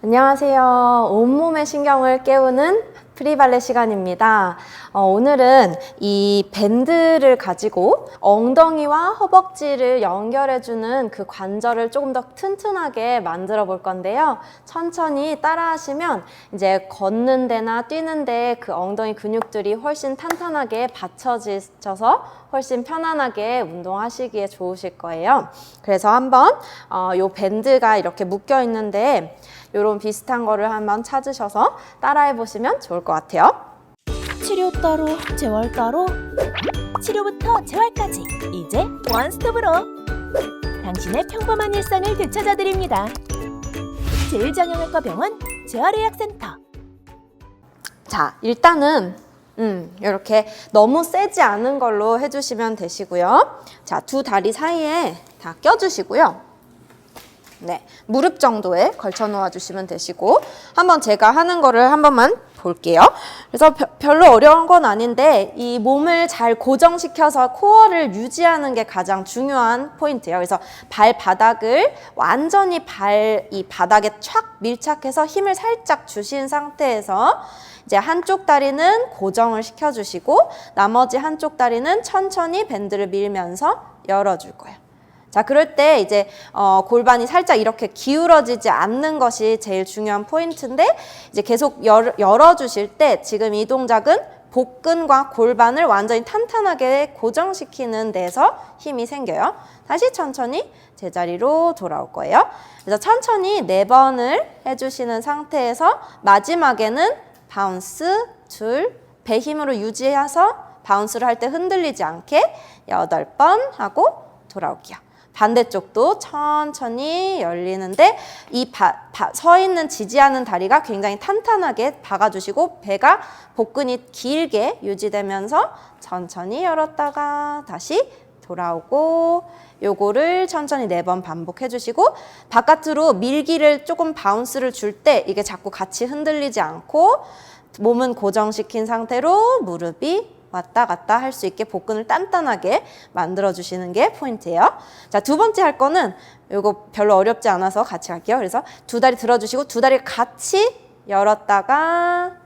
안녕하세요. 온몸의 신경을 깨우는 프리발레 시간입니다. 어, 오늘은 이 밴드를 가지고 엉덩이와 허벅지를 연결해주는 그 관절을 조금 더 튼튼하게 만들어 볼 건데요. 천천히 따라 하시면 이제 걷는 데나 뛰는 데 그 엉덩이 근육들이 훨씬 탄탄하게 받쳐져서 훨씬 편안하게 운동하시기에 좋으실 거예요. 그래서 한번 어, 요 밴드가 이렇게 묶여 있는데 요런 비슷한 거를 한번 찾으셔서 따라해 보시면 좋을 것 같아요. 치료 따로, 재활 따로, 치료부터 재활까지 이제 원스톱으로 당신의 평범한 일상을 되찾아 드립니다. 제일정형외과 병원 재활의학센터 자, 일단은 음, 이렇게 너무 세지 않은 걸로 해주시면 되시고요. 자, 두 다리 사이에 다 껴주시고요. 네, 무릎 정도에 걸쳐 놓아 주시면 되시고 한번 제가 하는 거를 한 번만 볼게요. 그래서 벼- 별로 어려운 건 아닌데 이 몸을 잘 고정시켜서 코어를 유지하는 게 가장 중요한 포인트예요. 그래서 발바닥을 완전히 발 이 바닥에 촥 밀착해서 힘을 살짝 주신 상태에서 이제 한쪽 다리는 고정을 시켜주시고 나머지 한쪽 다리는 천천히 밴드를 밀면서 열어줄 거예요. 자, 그럴 때 이제 어, 골반이 살짝 이렇게 기울어지지 않는 것이 제일 중요한 포인트인데 이제 계속 열, 열어주실 때 지금 이 동작은 복근과 골반을 완전히 탄탄하게 고정시키는 데서 힘이 생겨요. 다시 천천히 제자리로 돌아올 거예요. 그래서 천천히 네 번을 해주시는 상태에서 마지막에는 바운스 둘, 배 힘으로 유지해서 바운스를 할 때 흔들리지 않게 여덟 번 하고 돌아올게요. 반대쪽도 천천히 열리는데 이 서 있는 지지하는 다리가 굉장히 탄탄하게 박아주시고 배가 복근이 길게 유지되면서 천천히 열었다가 다시 돌아오고 요거를 천천히 네 번 반복해 주시고 바깥으로 밀기를 조금 바운스를 줄 때 이게 자꾸 같이 흔들리지 않고 몸은 고정시킨 상태로 무릎이 왔다 갔다 할 수 있게 복근을 단단하게 만들어 주시는 게 포인트예요. 자, 두 번째 할 거는 요거 별로 어렵지 않아서 같이 할게요. 그래서 두 다리 들어 주시고 두 다리 같이 열었다가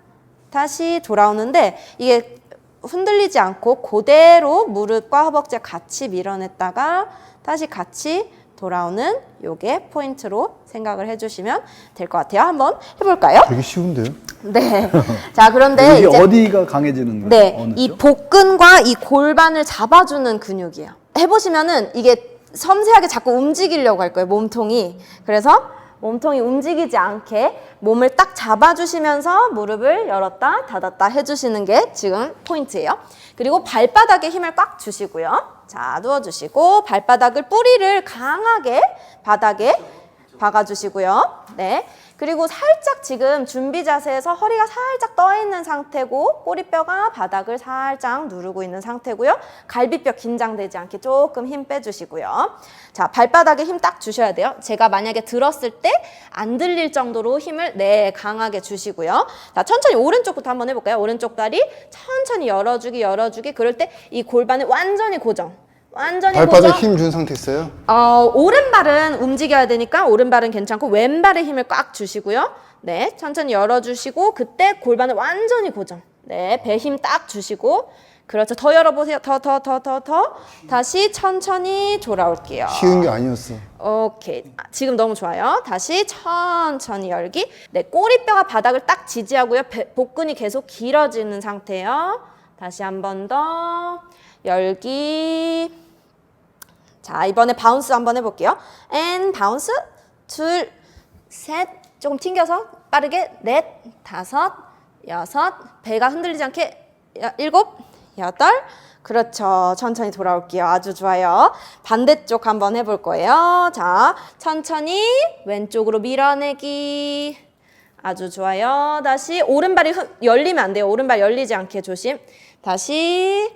다시 돌아오는데 이게 흔들리지 않고 그대로 무릎과 허벅지 같이 밀어냈다가 다시 같이 돌아오는 요게 포인트로 생각을 해주시면 될 것 같아요. 한번 해볼까요? 되게 쉬운데요? 네. 자, 그런데 여기 이제 어디가 강해지는 거예요? 네, 어느 이 쪽? 복근과 이 골반을 잡아주는 근육이에요. 해보시면은 이게 섬세하게 자꾸 움직이려고 할 거예요, 몸통이. 그래서 몸통이 움직이지 않게 몸을 딱 잡아주시면서 무릎을 열었다 닫았다 해주시는 게 지금 포인트예요. 그리고 발바닥에 힘을 꽉 주시고요. 자, 누워주시고 발바닥을 뿌리를 강하게 바닥에 박아주시고요. 네. 그리고 살짝 지금 준비 자세에서 허리가 살짝 떠 있는 상태고 꼬리뼈가 바닥을 살짝 누르고 있는 상태고요. 갈비뼈 긴장되지 않게 조금 힘 빼주시고요. 자, 발바닥에 힘 딱 주셔야 돼요. 제가 만약에 들었을 때 안 들릴 정도로 힘을 네 강하게 주시고요. 자, 천천히 오른쪽부터 한번 해볼까요? 오른쪽 다리 천천히 열어주기 열어주기 그럴 때 이 골반을 완전히 고정. 완전히 발바닥 고정. 힘 준 상태 있어요? 어, 오른발은 움직여야 되니까 오른발은 괜찮고 왼발에 힘을 꽉 주시고요. 네, 천천히 열어주시고 그때 골반을 완전히 고정. 네, 배 힘 딱 주시고 그렇죠. 더 열어보세요. 더, 더, 더, 더, 더. 다시 천천히 돌아올게요. 쉬운 게 아니었어. 오케이. 아, 지금 너무 좋아요. 다시 천천히 열기. 네, 꼬리뼈가 바닥을 딱 지지하고요. 배- 복근이 계속 길어지는 상태예요. 다시 한 번 더. 열기. 자, 이번에 바운스 한번 해볼게요. 앤 바운스. 둘, 셋. 조금 튕겨서 빠르게. 넷, 다섯, 여섯. 배가 흔들리지 않게. 여- 일곱, 여덟. 그렇죠. 천천히 돌아올게요. 아주 좋아요. 반대쪽 한번 해볼 거예요. 자, 천천히 왼쪽으로 밀어내기. 아주 좋아요. 다시 오른발이 흔- 열리면 안 돼요. 오른발 열리지 않게 조심. 다시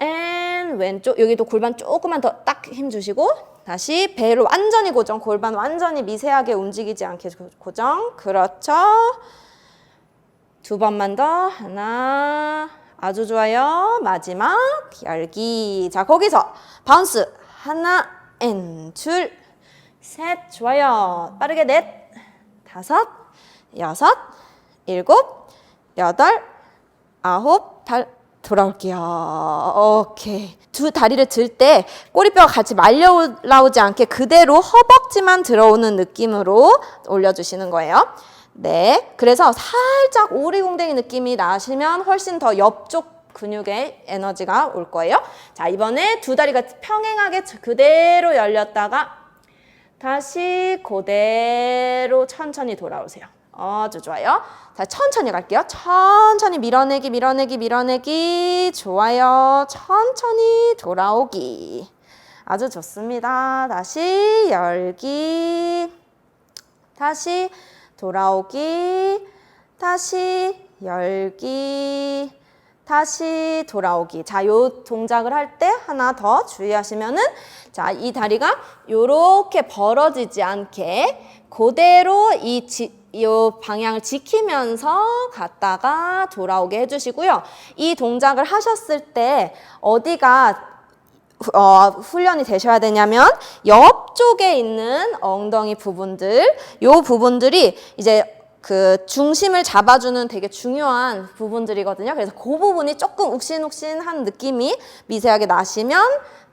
앤 왼쪽 여기도 골반 조금만 더 딱 힘 주시고 다시 배를 완전히 고정 골반 완전히 미세하게 움직이지 않게 고- 고정. 그렇죠? 두 번만 더. 하나. 아주 좋아요. 마지막 열기. 자 거기서 바운스. 하나 앤둘셋. 좋아요. 빠르게 넷 다섯, 여섯, 일곱, 여덟, 아홉, 발 돌아올게요. 오케이. 두 다리를 들 때 꼬리뼈가 같이 말려 나오지 않게 그대로 허벅지만 들어오는 느낌으로 올려주시는 거예요. 네. 그래서 살짝 오리공댕이 느낌이 나시면 훨씬 더 옆쪽 근육에 에너지가 올 거예요. 자, 이번에 두 다리가 평행하게 그대로 열렸다가 다시 그대로 천천히 돌아오세요. 아주 좋아요. 자, 천천히 갈게요. 천천히 밀어내기, 밀어내기, 밀어내기. 좋아요. 천천히 돌아오기. 아주 좋습니다. 다시 열기. 다시 돌아오기. 다시 열기. 다시 돌아오기. 자, 요 동작을 할 때 하나 더 주의하시면은 자, 이 다리가 요렇게 벌어지지 않게 그대로 이 지, 요 방향을 지키면서 갔다가 돌아오게 해주시고요. 이 동작을 하셨을 때 어디가 후- 어, 훈련이 되셔야 되냐면 옆쪽에 있는 엉덩이 부분들, 요 부분들이 이제 그 중심을 잡아주는 되게 중요한 부분들이거든요. 그래서 그 부분이 조금 욱신욱신한 느낌이 미세하게 나시면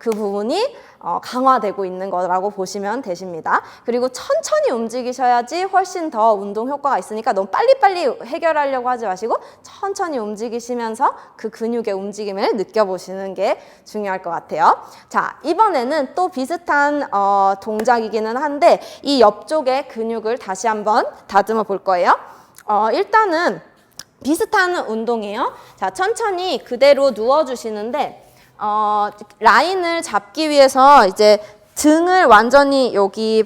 그 부분이 어, 강화되고 있는 거라고 보시면 되십니다. 그리고 천천히 움직이셔야지 훨씬 더 운동 효과가 있으니까 너무 빨리빨리 해결하려고 하지 마시고 천천히 움직이시면서 그 근육의 움직임을 느껴보시는 게 중요할 것 같아요. 자, 이번에는 또 비슷한 어, 동작이기는 한데 이 옆쪽의 근육을 다시 한번 다듬어 볼 거예요. 어, 일단은 비슷한 운동이에요. 자, 천천히 그대로 누워주시는데, 어, 라인을 잡기 위해서 이제 등을 완전히 여기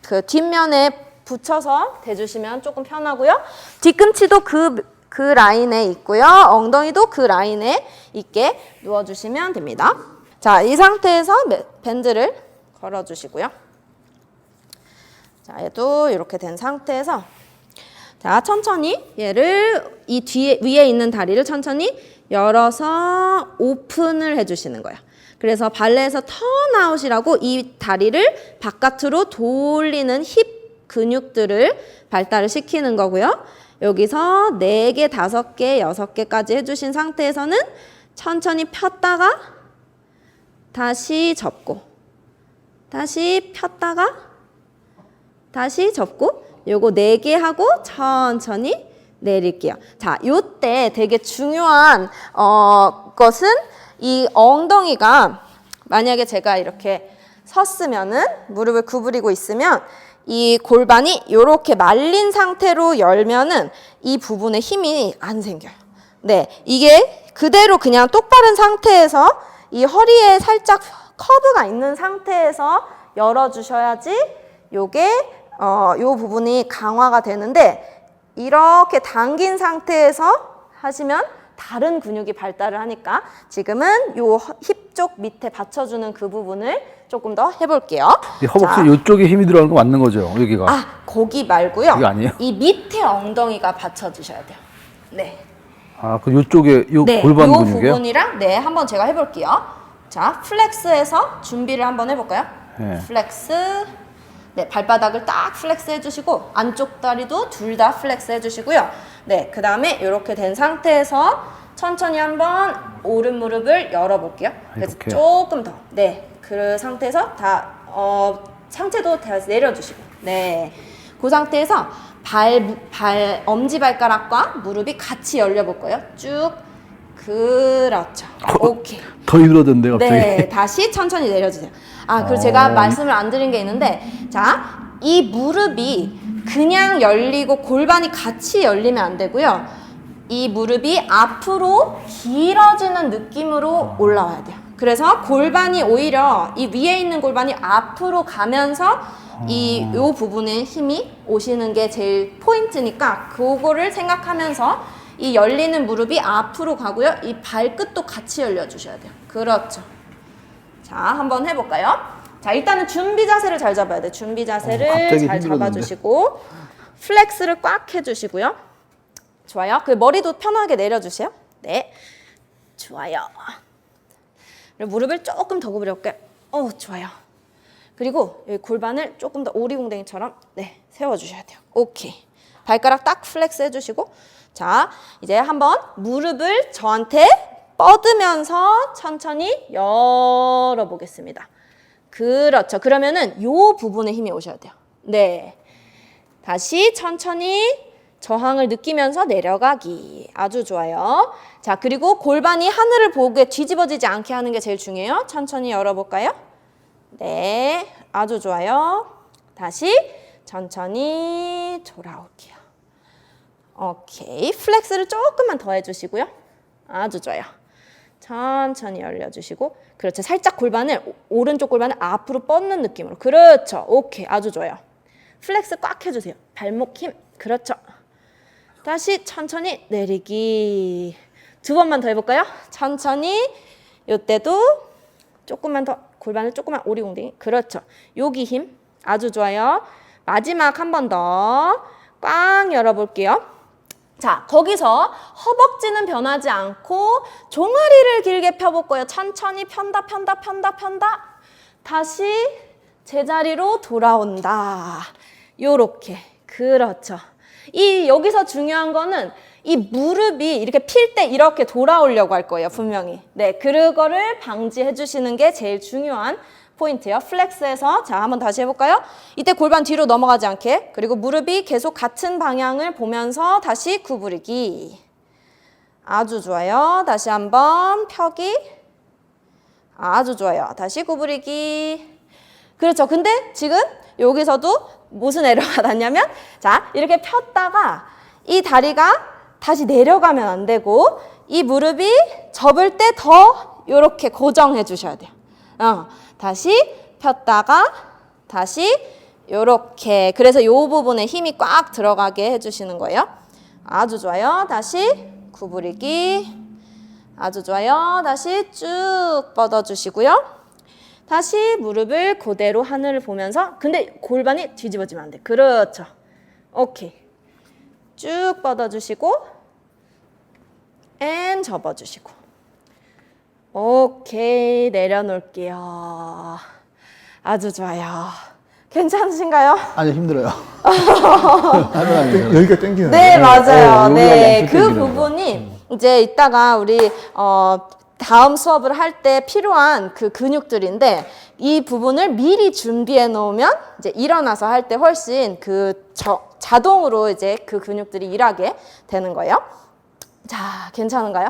그 뒷면에 붙여서 대주시면 조금 편하고요. 뒤꿈치도 그, 그 라인에 있고요. 엉덩이도 그 라인에 있게 누워주시면 됩니다. 자, 이 상태에서 매- 밴드를 걸어주시고요. 자, 얘도 이렇게 된 상태에서 자, 천천히 얘를 이 뒤에 위에 있는 다리를 천천히 열어서 오픈을 해 주시는 거예요. 그래서 발레에서 턴아웃이라고 이 다리를 바깥으로 돌리는 힙 근육들을 발달을 시키는 거고요. 여기서 네개 다섯 개 여섯 개까지 해주신 상태에서는 천천히 폈다가 다시 접고 다시 폈다가 다시 접고 요거 네개 하고 천천히 내릴게요. 자, 요때 되게 중요한 어 것은 이 엉덩이가 만약에 제가 이렇게 섰으면은 무릎을 구부리고 있으면 이 골반이 요렇게 말린 상태로 열면은 이 부분에 힘이 안 생겨요. 네, 이게 그대로 그냥 똑바른 상태에서 이 허리에 살짝 커브가 있는 상태에서 열어주셔야지 요게 어, 요 부분이 강화가 되는데 이렇게 당긴 상태에서 하시면 다른 근육이 발달을 하니까 지금은 요 힙 쪽 밑에 받쳐주는 그 부분을 조금 더 해볼게요. 이 허벅지 자, 이쪽에 힘이 들어가는 거 맞는 거죠? 여기가. 아, 거기 말고요. 이거 아니에요? 이 밑에 엉덩이가 받쳐주셔야 돼요. 네. 아, 그 요쪽에 요 네, 골반 요 근육이요? 부분이랑 네, 한번 제가 해볼게요. 자, 플렉스해서 준비를 한번 해볼까요? 네. 플렉스. 네, 발바닥을 딱 플렉스 해주시고 안쪽 다리도 둘 다 플렉스 해주시고요. 네, 그 다음에 이렇게 된 상태에서 천천히 한번 오른 무릎을 열어볼게요. 그래서? 조금 더. 네, 그 상태에서 다 어, 상체도 다 내려주시고. 네, 그 상태에서 발, 무- 발 엄지 발가락과 무릎이 같이 열려볼 거예요. 쭉. 그렇죠. 오케이. 더 힘들어졌는데 갑자기. 네, 다시 천천히 내려주세요. 아, 그리고 어. 제가 말씀을 안 드린 게 있는데, 자, 이 무릎이 그냥 열리고 골반이 같이 열리면 안 되고요. 이 무릎이 앞으로 길어지는 느낌으로 올라와야 돼요. 그래서 골반이 오히려 이 위에 있는 골반이 앞으로 가면서 이 요 부분에 힘이 오시는 게 제일 포인트니까 그거를 생각하면서 이 열리는 무릎이 앞으로 가고요. 이 발끝도 같이 열려 주셔야 돼요. 그렇죠. 자, 한번 해볼까요? 자, 일단은 준비 자세를 잘 잡아야 돼요. 준비 어, 자세를 갑자기 잘. 잡아주시고, 플렉스를 꽉 해주시고요. 좋아요. 그 머리도 편하게 내려주세요. 네. 좋아요. 그리고 무릎을 조금 더 구부려볼게요. 어, 좋아요. 그리고 여기 골반을 조금 더 오리궁뎅이처럼 네 세워주셔야 돼요. 오케이. 발가락 딱 플렉스 해주시고 자 이제 한번 무릎을 저한테 뻗으면서 천천히 열어보겠습니다. 그렇죠. 그러면은 요 부분에 힘이 오셔야 돼요. 네. 다시 천천히 저항을 느끼면서 내려가기. 아주 좋아요. 자, 그리고 골반이 하늘을 보게 뒤집어지지 않게 하는 게 제일 중요해요. 천천히 열어볼까요? 네. 아주 좋아요. 다시 천천히 돌아올게요. 오케이. 플렉스를 조금만 더 해주시고요. 아주 좋아요. 천천히 열려주시고. 그렇죠. 살짝 골반을 오- 오른쪽 골반을 앞으로 뻗는 느낌으로. 그렇죠. 오케이. 아주 좋아요. 플렉스 꽉 해주세요. 발목 힘. 그렇죠. 다시 천천히 내리기. 두 번만 더 해볼까요? 천천히. 요때도 조금만 더 골반을 조금만 오리공댕이. 그렇죠. 여기 힘. 아주 좋아요. 마지막 한 번 더. 꽉 열어볼게요 자, 거기서 허벅지는 변하지 않고 종아리를 길게 펴볼 거예요. 천천히 편다, 편다, 편다, 편다. 다시 제자리로 돌아온다. 요렇게. 그렇죠. 이 여기서 중요한 거는 이 무릎이 이렇게 필 때 이렇게 돌아오려고 할 거예요, 분명히. 네, 그거를 방지해 주시는 게 제일 중요한 포인트예요. 플렉스해서 자, 한번 다시 해 볼까요? 이때 골반 뒤로 넘어가지 않게. 그리고 무릎이 계속 같은 방향을 보면서 다시 구부리기. 아주 좋아요. 다시 한번 펴기. 아주 좋아요. 다시 구부리기. 그렇죠. 근데 지금 여기서도 무슨 에러가 났냐면 자, 이렇게 폈다가 이 다리가 다시 내려가면 안 되고 이 무릎이 접을 때 더 이렇게 고정해 주셔야 돼요. 어, 다시 폈다가 다시 이렇게 그래서 요 부분에 힘이 꽉 들어가게 해주시는 거예요. 아주 좋아요. 다시 구부리기. 아주 좋아요. 다시 쭉 뻗어주시고요. 다시 무릎을 그대로 하늘을 보면서 근데 골반이 뒤집어지면 안 돼. 그렇죠. 오케이. 쭉 뻗어주시고 앤 접어주시고 오케이 내려놓을게요. 아주 좋아요. 괜찮으신가요? 아니 힘들어요. 여기가 땡기는 네, 맞아요. 네, 네, 그 부분이 이제 이따가 우리 어 다음 수업을 할 때 필요한 그 근육들인데 이 부분을 미리 준비해 놓으면 이제 일어나서 할 때 훨씬 그 저, 자동으로 이제 그 근육들이 일하게 되는 거예요. 자, 괜찮은가요?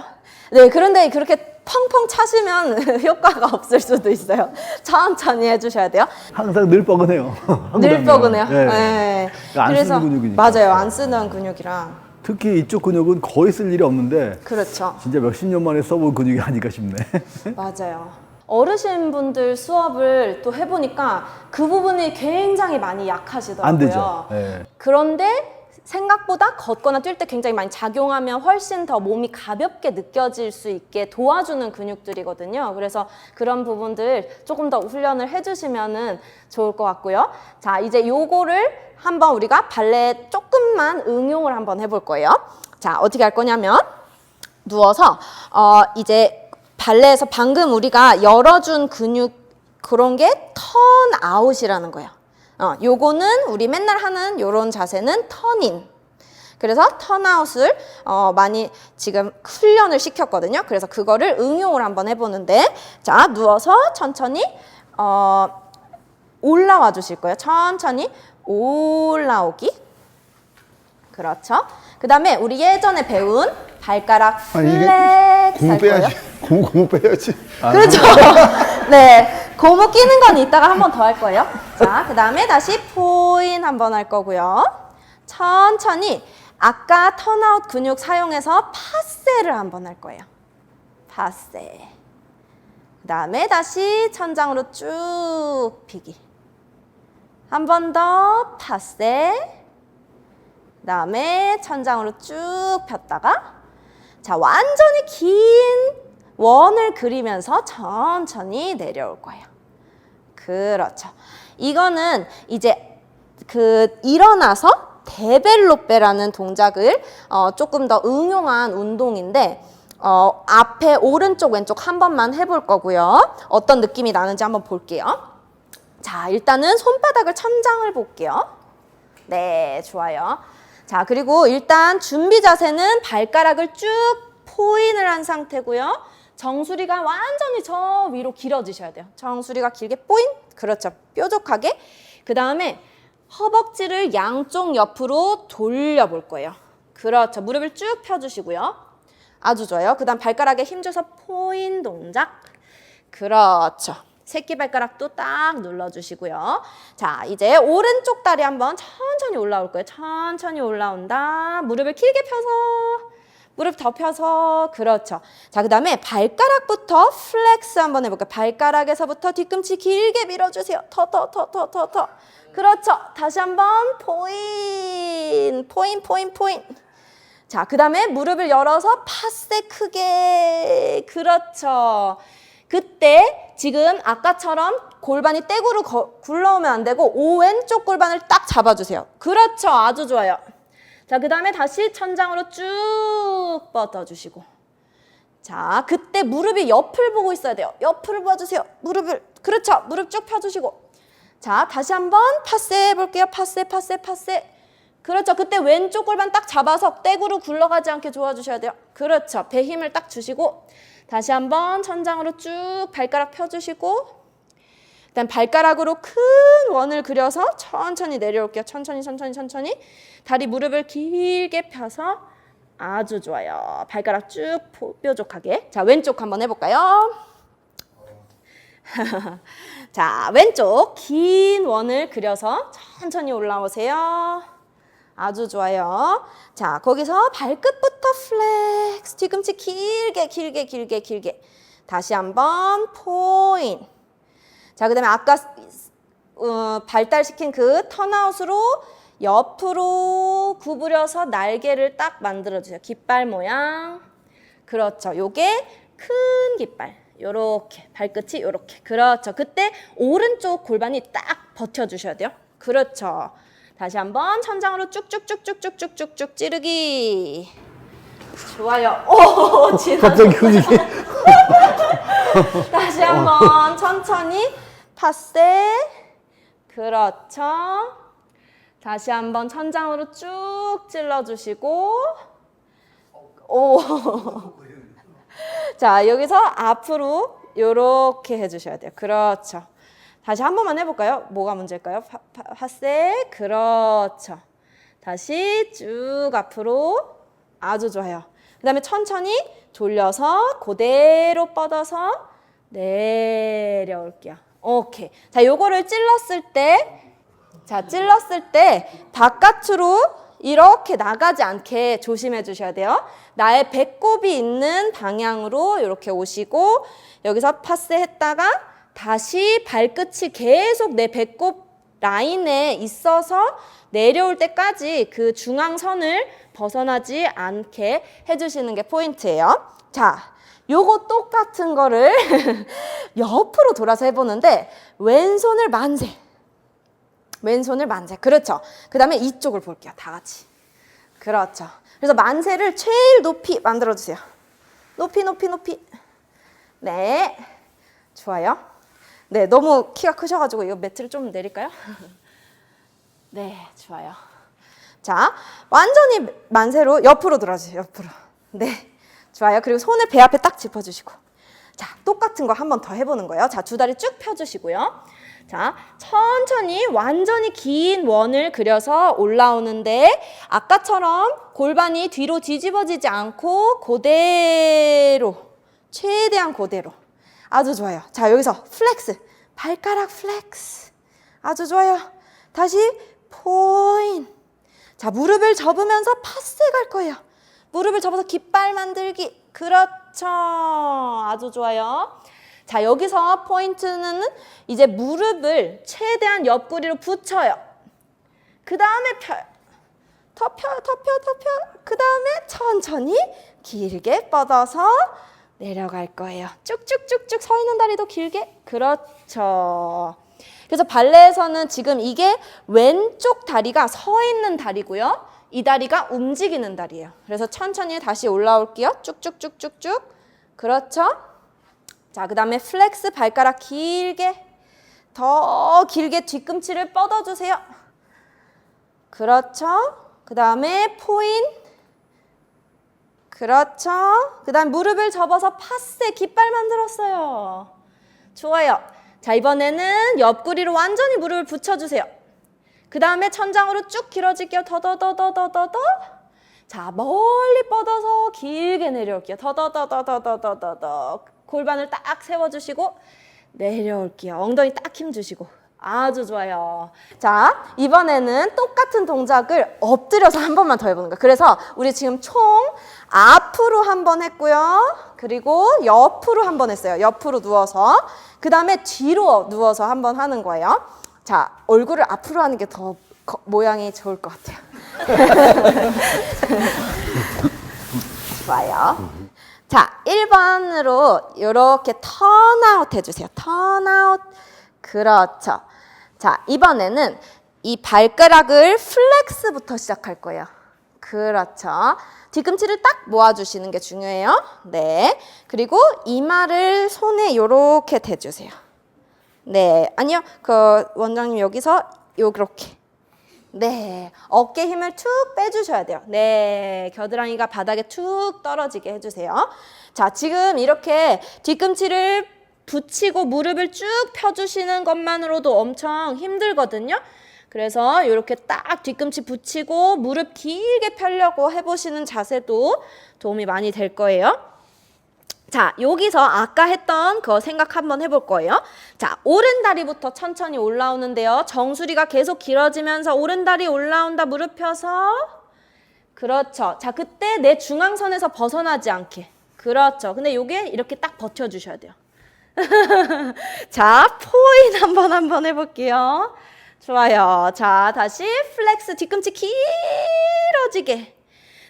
네, 그런데 그렇게 펑펑 차시면 효과가 없을 수도 있어요. 천천히 해주셔야 돼요. 항상 늘 뻐근해요. 하고 늘. 뻐근해요. 네. 네. 안 쓰는 근육이니까. 맞아요. 안 쓰는 근육이랑. 특히 이쪽 근육은 거의 쓸 일이 없는데 그렇죠. 진짜 몇십 년 만에 써본 근육이 아닐까 싶네. 맞아요. 어르신분들 수업을 또 해보니까 그 부분이 굉장히 많이 약하시더라고요. 안 되죠. 네. 그런데 생각보다 걷거나 뛸 때 굉장히 많이 작용하면 훨씬 더 몸이 가볍게 느껴질 수 있게 도와주는 근육들이거든요. 그래서 그런 부분들 조금 더 훈련을 해주시면은 좋을 것 같고요. 자, 이제 요거를 한번 우리가 발레 조금만 응용을 한번 해볼 거예요. 자, 어떻게 할 거냐면 누워서 어 이제 발레에서 방금 우리가 열어준 근육 그런 게 턴 아웃이라는 거예요. 어 요거는 우리 맨날 하는 요런 자세는 턴인. 그래서 턴아웃을 어 많이 지금 훈련을 시켰거든요. 그래서 그거를 응용을 한번 해보는데 자 누워서 천천히 어 올라와 주실 거예요. 천천히 올라오기. 그렇죠. 그 다음에 우리 예전에 배운 발가락 아니, 이게 플렉스 고무 할 거예요. 빼야지. 고무, 고무 빼야지. 그렇죠. 네. 고무 끼는 건 이따가 한 번 더 할 거예요. 자, 그 다음에 다시 포인 한 번 할 거고요. 천천히 아까 턴아웃 근육 사용해서 파세를 한 번 할 거예요. 파세. 그 다음에 다시 천장으로 쭉 피기. 한 번 더 파세. 그 다음에 천장으로 쭉 폈다가 자 완전히 긴 원을 그리면서 천천히 내려올 거예요. 그렇죠. 이거는 이제 그 일어나서 데벨로페라는 동작을 어, 조금 더 응용한 운동인데 어, 앞에 오른쪽 왼쪽 한 번만 해볼 거고요. 어떤 느낌이 나는지 한번 볼게요. 자, 일단은 손바닥을 천장을 볼게요. 네, 좋아요. 자, 그리고 일단 준비 자세는 발가락을 쭉 포인을 한 상태고요. 정수리가 완전히 저 위로 길어지셔야 돼요. 정수리가 길게 포인. 그렇죠. 뾰족하게. 그 다음에 허벅지를 양쪽 옆으로 돌려볼 거예요. 그렇죠. 무릎을 쭉 펴주시고요. 아주 좋아요. 그 다음 발가락에 힘줘서 포인 동작. 그렇죠. 새끼 발가락도 딱 눌러주시고요. 자, 이제 오른쪽 다리 한번 천천히 올라올 거예요. 천천히 올라온다. 무릎을 길게 펴서, 무릎 더 펴서, 그렇죠. 자, 그 다음에 발가락부터 플렉스 한번 해볼까요? 발가락에서부터 뒤꿈치 길게 밀어주세요. 더, 더, 더, 더, 더, 더. 그렇죠. 다시 한번 포인, 포인, 포인, 포인. 자, 그 다음에 무릎을 열어서 파세 크게. 그렇죠. 그때 지금 아까처럼 골반이 떼구로 거- 굴러오면 안 되고 오왼쪽 골반을 딱 잡아주세요. 그렇죠. 아주 좋아요. 자, 그 다음에 다시 천장으로 쭉 뻗어주시고. 자, 그때 무릎이 옆을 보고 있어야 돼요. 옆을 봐주세요. 무릎을. 그렇죠. 무릎 쭉 펴주시고. 자, 다시 한번 파세 해볼게요. 파세, 파세, 파세. 그렇죠. 그때 왼쪽 골반 딱 잡아서 떼구로 굴러가지 않게 도와주셔야 돼요. 그렇죠. 배 힘을 딱 주시고 다시 한번 천장으로 쭉 발가락 펴주시고 일단 발가락으로 큰 원을 그려서 천천히 내려올게요. 천천히 천천히 천천히 다리 무릎을 길게 펴서 아주 좋아요. 발가락 쭉 포- 뾰족하게. 자 왼쪽 한번 해볼까요? 자 왼쪽 긴 원을 그려서 천천히 올라오세요. 아주 좋아요. 자, 거기서 발끝부터 플렉스. 뒤꿈치 길게, 길게, 길게, 길게. 다시 한번 포인. 자, 그 다음에 아까 어, 발달시킨 그 턴아웃으로 옆으로 구부려서 날개를 딱 만들어주세요. 깃발 모양. 그렇죠. 요게 큰 깃발. 요렇게. 발끝이 요렇게. 그렇죠. 그때 오른쪽 골반이 딱 버텨주셔야 돼요. 그렇죠. 다시 한번 천장으로 쭉쭉쭉쭉쭉쭉쭉 찌르기. 좋아요. 오, 지나. 갑자기 흐지기. 다시 한번 천천히 파세. 그렇죠. 다시 한번 천장으로 쭉 찔러주시고. 오. 자, 여기서 앞으로 요렇게 해주셔야 돼요. 그렇죠. 다시 한 번만 해볼까요? 뭐가 문제일까요? 파세. 그렇죠. 다시 쭉 앞으로. 아주 좋아요. 그 다음에 천천히 돌려서 그대로 뻗어서 내려올게요. 오케이. 자, 요거를 찔렀을 때, 자, 찔렀을 때 바깥으로 이렇게 나가지 않게 조심해 주셔야 돼요. 나의 배꼽이 있는 방향으로 이렇게 오시고, 여기서 파스 했다가 다시 발끝이 계속 내 배꼽 라인에 있어서 내려올 때까지 그 중앙선을 벗어나지 않게 해주시는 게 포인트예요. 자, 요거 똑같은 거를 옆으로 돌아서 해보는데 왼손을 만세. 왼손을 만세. 그렇죠. 그 다음에 이쪽을 볼게요. 다 같이. 그렇죠. 그래서 만세를 제일 높이 만들어주세요. 높이, 높이, 높이. 네. 좋아요. 네, 너무 키가 크셔가지고 이거 매트를 좀 내릴까요? 네, 좋아요. 자, 완전히 만세로 옆으로 돌아주세요. 옆으로. 네, 좋아요. 그리고 손을 배 앞에 딱 짚어주시고. 자, 똑같은 거 한 번 더 해보는 거예요. 자, 두 다리 쭉 펴주시고요. 자, 천천히 완전히 긴 원을 그려서 올라오는데 아까처럼 골반이 뒤로 뒤집어지지 않고 그대로 최대한 그대로 아주 좋아요. 자, 여기서 플렉스 발가락 플렉스 아주 좋아요. 다시 포인 자, 무릎을 접으면서 파세 갈 거예요. 무릎을 접어서 깃발 만들기. 그렇죠. 아주 좋아요. 자, 여기서 포인트는 이제 무릎을 최대한 옆구리로 붙여요. 그 다음에 펴요. 더 펴요, 더 펴요, 더 펴요. 그 다음에 천천히 길게 뻗어서 내려갈 거예요. 쭉쭉쭉쭉 서 있는 다리도 길게. 그렇죠. 그래서 발레에서는 지금 이게 왼쪽 다리가 서 있는 다리고요. 이 다리가 움직이는 다리예요. 그래서 천천히 다시 올라올게요. 쭉쭉쭉쭉쭉. 그렇죠. 자, 그 다음에 플렉스 발가락 길게. 더 길게 뒤꿈치를 뻗어주세요. 그렇죠. 그 다음에 포인. 그렇죠. 그 다음 무릎을 접어서 파세 깃발 만들었어요. 좋아요. 자, 이번에는 옆구리로 완전히 무릎을 붙여주세요. 그 다음에 천장으로 쭉 길어질게요. 더더더더더더더. 자, 멀리 뻗어서 길게 내려올게요. 더더더더더더더더. 골반을 딱 세워주시고 내려올게요. 엉덩이 딱 힘 주시고. 아주 좋아요. 자, 이번에는 똑같은 동작을 엎드려서 한 번만 더 해보는 거예요. 그래서 우리 지금 총 앞으로 한 번 했고요. 그리고 옆으로 한 번 했어요. 옆으로 누워서. 그 다음에 뒤로 누워서 한 번 하는 거예요. 자, 얼굴을 앞으로 하는 게 더 모양이 좋을 것 같아요. 좋아요. 자, 1번으로 이렇게 턴아웃 해주세요. 턴아웃. 그렇죠. 자, 이번에는 이 발가락을 플렉스부터 시작할 거예요. 그렇죠. 뒤꿈치를 딱 모아주시는 게 중요해요. 네. 그리고 이마를 손에 이렇게 대주세요. 네. 아니요. 그 원장님 여기서 요렇게. 네. 어깨 힘을 툭 빼주셔야 돼요. 네. 겨드랑이가 바닥에 툭 떨어지게 해주세요. 자, 지금 이렇게 뒤꿈치를 붙이고 무릎을 쭉 펴주시는 것만으로도 엄청 힘들거든요. 그래서 이렇게 딱 뒤꿈치 붙이고 무릎 길게 펴려고 해보시는 자세도 도움이 많이 될 거예요. 자, 여기서 아까 했던 그 생각 한번 해볼 거예요. 자, 오른 다리부터 천천히 올라오는데요. 정수리가 계속 길어지면서 오른 다리 올라온다. 무릎 펴서. 그렇죠. 자, 그때 내 중앙선에서 벗어나지 않게. 그렇죠. 근데 요게 이렇게 딱 버텨주셔야 돼요. 자, 포인 한번 한번 해볼게요. 좋아요. 자, 다시 플렉스 뒤꿈치 길어지게.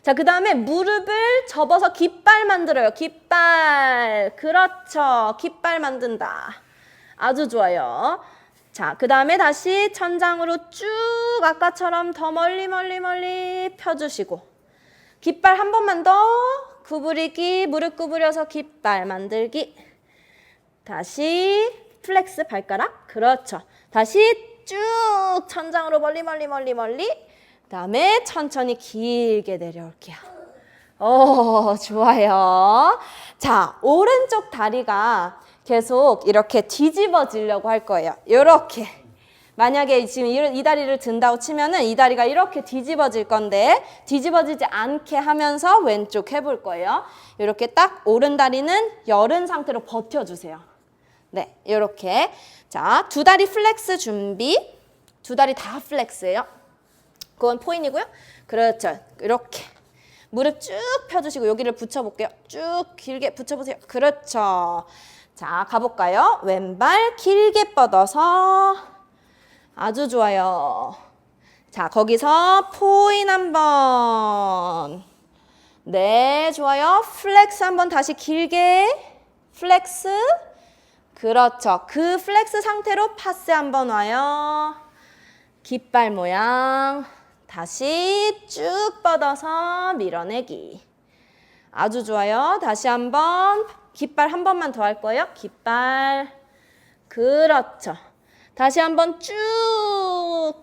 자, 그 다음에 무릎을 접어서 깃발 만들어요. 깃발. 그렇죠. 깃발 만든다. 아주 좋아요. 자, 그 다음에 다시 천장으로 쭉 아까처럼 더 멀리 멀리 멀리 펴주시고. 깃발 한 번만 더. 구부리기, 무릎 구부려서 깃발 만들기. 다시 플렉스 발가락. 그렇죠. 다시 쭉 천장으로 멀리 멀리 멀리 멀리. 그다음에 천천히 길게 내려올게요. 오, 좋아요. 자, 오른쪽 다리가 계속 이렇게 뒤집어지려고 할 거예요. 이렇게. 만약에 지금 이, 이 다리를 든다고 치면은 이 다리가 이렇게 뒤집어질 건데 뒤집어지지 않게 하면서 왼쪽 해볼 거예요. 이렇게 딱 오른 다리는 열은 상태로 버텨주세요. 네, 이렇게. 자, 두 다리 플렉스 준비. 두 다리 다 플렉스예요. 그건 포인이고요. 그렇죠. 이렇게. 무릎 쭉 펴주시고 여기를 붙여볼게요. 쭉 길게 붙여보세요. 그렇죠. 자, 가볼까요? 왼발 길게 뻗어서 아주 좋아요. 자, 거기서 포인 한번. 네, 좋아요. 플렉스 한번 다시 길게. 플렉스. 그렇죠. 그 플렉스 상태로 파스 한번 와요. 깃발 모양. 다시 쭉 뻗어서 밀어내기. 아주 좋아요. 다시 한번 깃발 한 번만 더 할 거예요. 깃발. 그렇죠. 다시 한번 쭉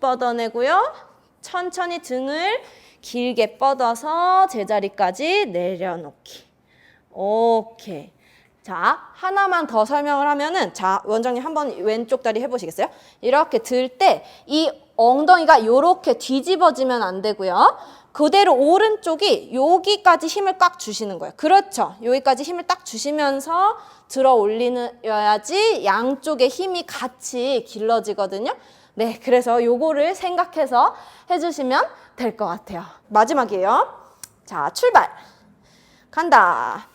뻗어내고요. 천천히 등을 길게 뻗어서 제자리까지 내려놓기. 오케이. 자, 하나만 더 설명을 하면은, 자, 원장님 한번 왼쪽 다리 해보시겠어요? 이렇게 들 때, 이 엉덩이가 이렇게 뒤집어지면 안 되고요. 그대로 오른쪽이 여기까지 힘을 꽉 주시는 거예요. 그렇죠. 여기까지 힘을 딱 주시면서 들어 올리야지 양쪽의 힘이 같이 길러지거든요. 네, 그래서 요거를 생각해서 해주시면 될 것 같아요. 마지막이에요. 자, 출발. 간다.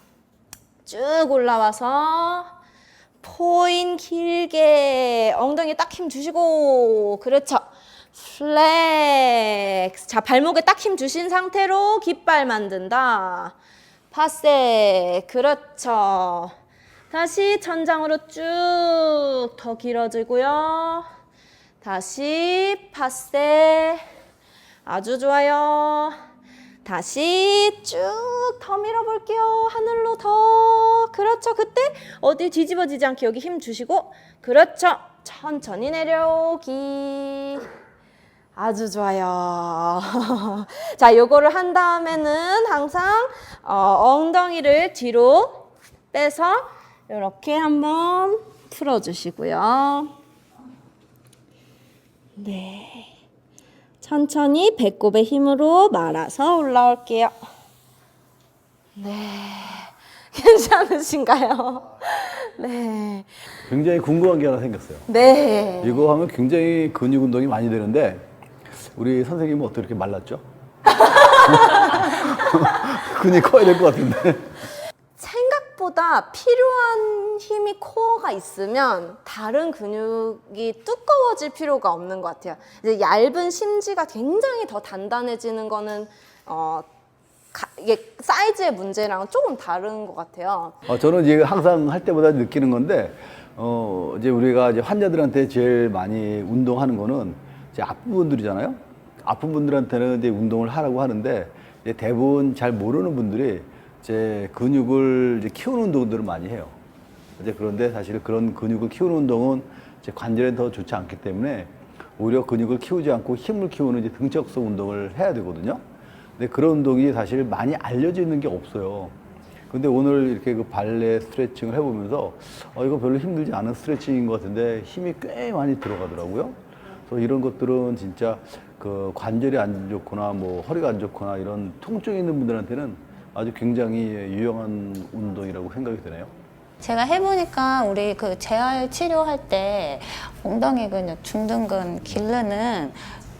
쭉 올라와서 포인 길게 엉덩이 딱힘 주시고 그렇죠. 플렉스. 자 발목에 딱 힘 주신 상태로 깃발 만든다. 파세. 그렇죠. 다시 천장으로 쭉 더 길어지고요. 다시 파세. 아주 좋아요 다시 쭉 더 밀어볼게요. 하늘로 더. 그렇죠. 그때 어디 뒤집어지지 않게 여기 힘 주시고. 그렇죠. 천천히 내려오기. 아주 좋아요. 자, 요거를 한 다음에는 항상 어, 엉덩이를 뒤로 빼서 이렇게 한번 풀어주시고요. 네. 천천히 배꼽의 힘으로 말아서 올라올게요. 네. 괜찮으신가요? 네. 굉장히 궁금한 게 하나 생겼어요. 네. 이거 하면 굉장히 근육 운동이 많이 되는데 우리 선생님은 어떻게 이렇게 말랐죠? 근육이 커야 될 것 같은데. 생각보다 필요한 힘이 코어가 있으면 다른 근육이 두꺼워질 필요가 없는 것 같아요. 이제 얇은 심지가 굉장히 더 단단해지는 거는 어, 가- 이게 사이즈의 문제랑은 조금 다른 것 같아요. 어, 저는 이제 항상 할 때보다 느끼는 건데, 어, 이제 우리가 이제 환자들한테 제일 많이 운동하는 거는 이제 아픈 분들이잖아요. 아픈 분들한테는 이제 운동을 하라고 하는데, 대부분 잘 모르는 분들이 이제 근육을 이제 키우는 운동들을 많이 해요. 이제 그런데 사실 그런 근육을 키우는 운동은 이제 관절에 더 좋지 않기 때문에 오히려 근육을 키우지 않고 힘을 키우는 이제 등적성 운동을 해야 되거든요. 근데 그런 운동이 사실 많이 알려져 있는 게 없어요. 근데 오늘 이렇게 그 발레 스트레칭을 해보면서 어, 이거 별로 힘들지 않은 스트레칭인 것 같은데 힘이 꽤 많이 들어가더라고요. 그래서 이런 것들은 진짜 그 관절이 안 좋거나 뭐 허리가 안 좋거나 이런 통증이 있는 분들한테는 아주 굉장히 유용한 운동이라고 생각이 드네요. 제가 해보니까 우리 그 재활 치료할 때 엉덩이 근육, 중둔근 기르는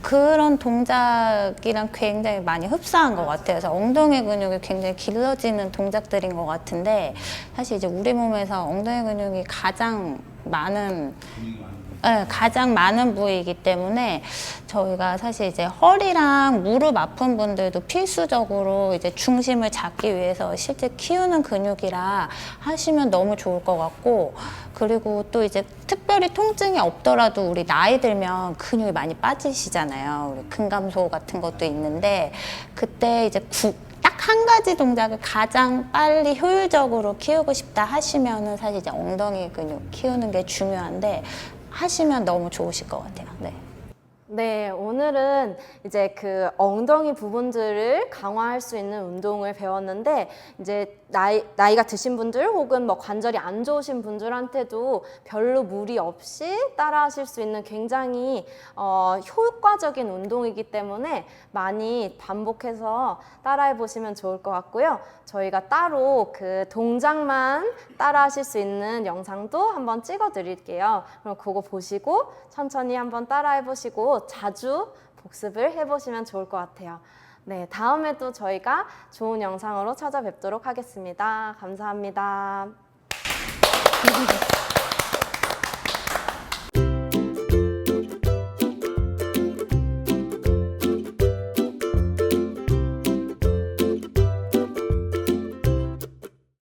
그런 동작이랑 굉장히 많이 흡사한 것 같아요. 그래서 엉덩이 근육이 굉장히 길러지는 동작들인 것 같은데 사실 이제 우리 몸에서 엉덩이 근육이 가장 많은 네, 가장 많은 부위이기 때문에 저희가 사실 이제 허리랑 무릎 아픈 분들도 필수적으로 이제 중심을 잡기 위해서 실제 키우는 근육이라 하시면 너무 좋을 것 같고 그리고 또 이제 특별히 통증이 없더라도 우리 나이 들면 근육이 많이 빠지시잖아요. 우리 근감소 같은 것도 있는데 그때 이제 구, 딱한 가지 동작을 가장 빨리 효율적으로 키우고 싶다 하시면은 사실 이제 엉덩이 근육 키우는 게 중요한데 하시면 너무 좋으실 것 같아요. 네. 네, 오늘은 이제 그 엉덩이 부분들을 강화할 수 있는 운동을 배웠는데 이제 나이, 나이가 드신 분들 혹은 뭐 관절이 안 좋으신 분들한테도 별로 무리 없이 따라 하실 수 있는 굉장히 어, 효과적인 운동이기 때문에 많이 반복해서 따라해 보시면 좋을 것 같고요. 저희가 따로 그 동작만 따라 하실 수 있는 영상도 한번 찍어 드릴게요. 그럼 그거 보시고 천천히 한번 따라해 보시고 자주 복습을 해 보시면 좋을 것 같아요. 네, 다음에도 저희가 좋은 영상으로 찾아뵙도록 하겠습니다. 감사합니다.